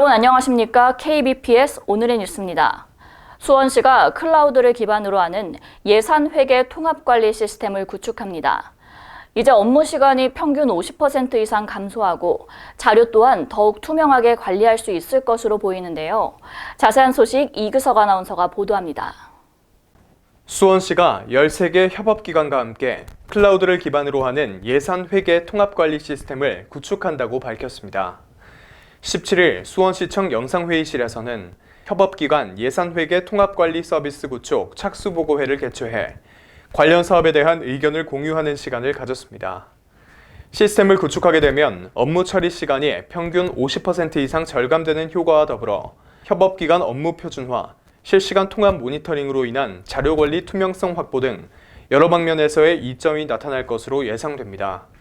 안녕하십니까? KBPS 오늘의 뉴스입니다. 수원시가 클라우드를 기반으로 하는 예산 회계 통합 관리 시스템을 구축합니다. 이제 업무 시간이 평균 50% 이상 감소하고 자료 또한 더욱 투명하게 관리할 수 있을 것으로 보이는데요. 자세한 소식 이규석 아나운서가 보도합니다. 수원시가 13개 협업기관과 함께 클라우드를 기반으로 하는 예산 회계 통합 관리 시스템을 구축한다고 밝혔습니다. 17일 수원시청 영상회의실에서는 협업기관 예산회계 통합관리 서비스 구축 착수보고회를 개최해 관련 사업에 대한 의견을 공유하는 시간을 가졌습니다. 시스템을 구축하게 되면 업무 처리 시간이 평균 50% 이상 절감되는 효과와 더불어 협업기관 업무 표준화, 실시간 통합 모니터링으로 인한 자료 관리 투명성 확보 등 여러 방면에서의 이점이 나타날 것으로 예상됩니다.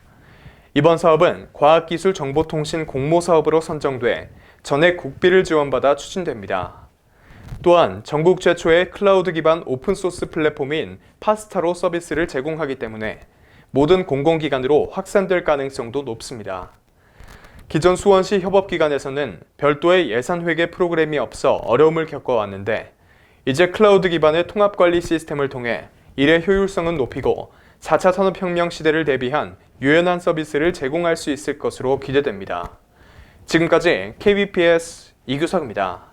이번 사업은 과학기술정보통신 공모사업으로 선정돼 전액 국비를 지원받아 추진됩니다. 또한 전국 최초의 클라우드 기반 오픈소스 플랫폼인 파스타로 서비스를 제공하기 때문에 모든 공공기관으로 확산될 가능성도 높습니다. 기존 수원시 협업기관에서는 별도의 예산 회계 프로그램이 없어 어려움을 겪어왔는데 이제 클라우드 기반의 통합관리 시스템을 통해 일의 효율성은 높이고 4차 산업혁명 시대를 대비한 유연한 서비스를 제공할 수 있을 것으로 기대됩니다. 지금까지 KBPS 이규석입니다.